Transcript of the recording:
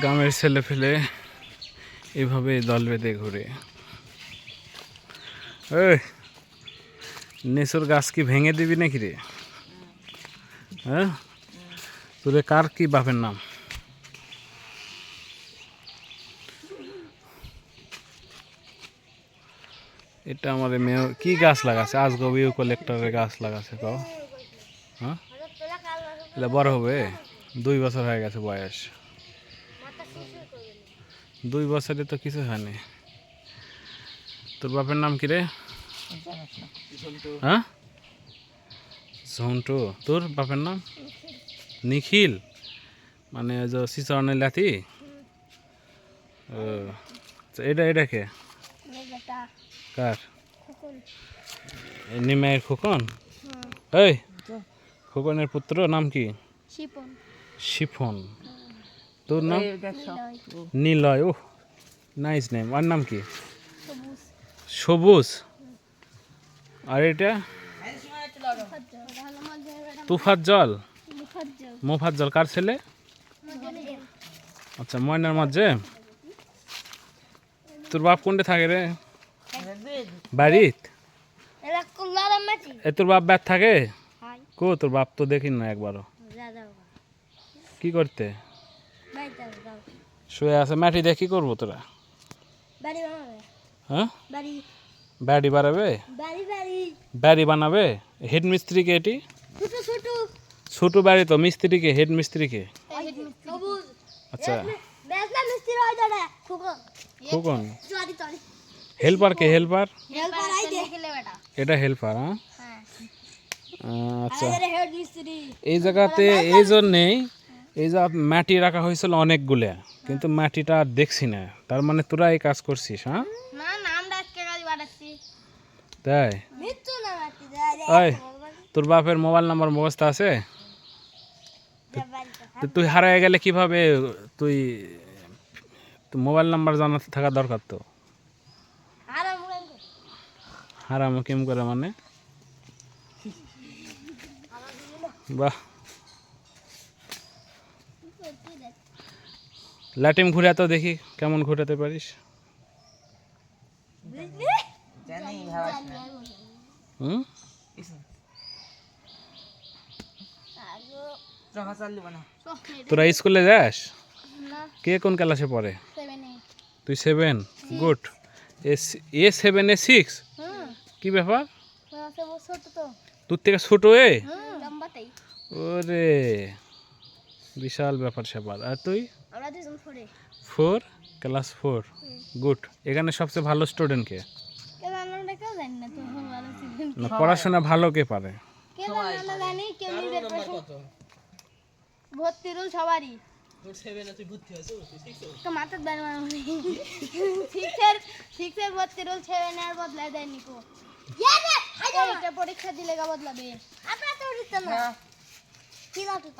গ্রামের ছেলে ফেলে এভাবে দল বেঁধে ঘুরে। ওই নেসুর গাছ কি ভেঙে দিবি নাকি রে? হ্যাঁ? তোরে কার কি বাপের নাম? এটা আমাদের মেয়ে, কি গাছ লাগাছে? আজগবি কালেক্টরের গাছ লাগাছে তো। হ্যাঁ? বড় হবে? দুই বছর হয়ে গেছে বয়স। দুই বছরে তো কিছু হয়নি। তোর বাপের নাম কি রে? হ্যাঁ? ঝন্টু তোর বাপের নাম? নিখিল। মানে যে শিশরণের লাথি ও এটা এটা কে? কার? এ নিমাইয়ের খোকন? এই খোকনের পুত্র নাম কি? শিপন। শিফন। তোর নাম? নীলয়। ও নাইস নেম আর নাম কি? সবুজ। আর এটা? মজা তুফাজ্জল মুখার্জ মোফাজ্জল কার ছেলে? আচ্ছা ময়নার মাঝে তোর বাপ কোনটা থাকে রে? বাড়িত? এ তোর বাপ ব্যাট থাকে? কো তোর বাপ তো দেখি না একবারও। কি করতে? শুয়ে আছে। মাটি দিয়ে কি করব তোরা? বাড়ি বানাবে। হ্যাঁ? বাড়ি। ব্যাডি বাড়াবে বাড়ি বানাবে? হেড মিস্ত্রিকে এটি? ছোট ছোট। ছোট বাড়ি তো মিস্ত্রিকে হেড মিস্ত্রিকে। সবুজ। আচ্ছা। বেসনা মিস্ত্রি হয় দাদা খুকন। হেল্পার কে? হেল্পার? হেল্পার আই দে খেলে বেটা এটা। হেল্পার হ্যাঁ? হ্যাঁ। আচ্ছা। হেড মিস্ত্রি। এই জায়গাতে এই জন্যেই এই যা মাটি রাখা হয়েছিল অনেকগুলো কিন্তু মাটিটা আর দেখছি না। তার মানে তোরা এই কাজ করছিস হ্যাঁ? তাই? মৃত্যু না মাটি ওই তোর বাপের মোবাইল নাম্বার মুখস্থ আছে? তুই হারায় গেলে কীভাবে তুই তুই মোবাইল নাম্বার জানা থাকা দরকার তো? হারামো কেম করে মানে? বাহ। লাটিম ঘুরে তো দেখি কেমন ঘুরাতে পারিস। তোরা স্কুলে যাস? কে কোন ক্লাসে পড়ে? তুই seven good A seven A six কি ব্যাপার? তোর থেকে ছোট এ? ওরে। বিশাল ব্যাপার স্যাপার। আর তুই? ফোর ক্লাস ফোর গুড এখানে সবচেয়ে ভালো স্টুডেন্ট কে? কে জানো কেউ জানি না তুমি ভালো ছিলেন না পড়াশোনা ভালো কে পারে? ভর্তি রুল সবারই। পরীক্ষা দিলে গা বদলাবে।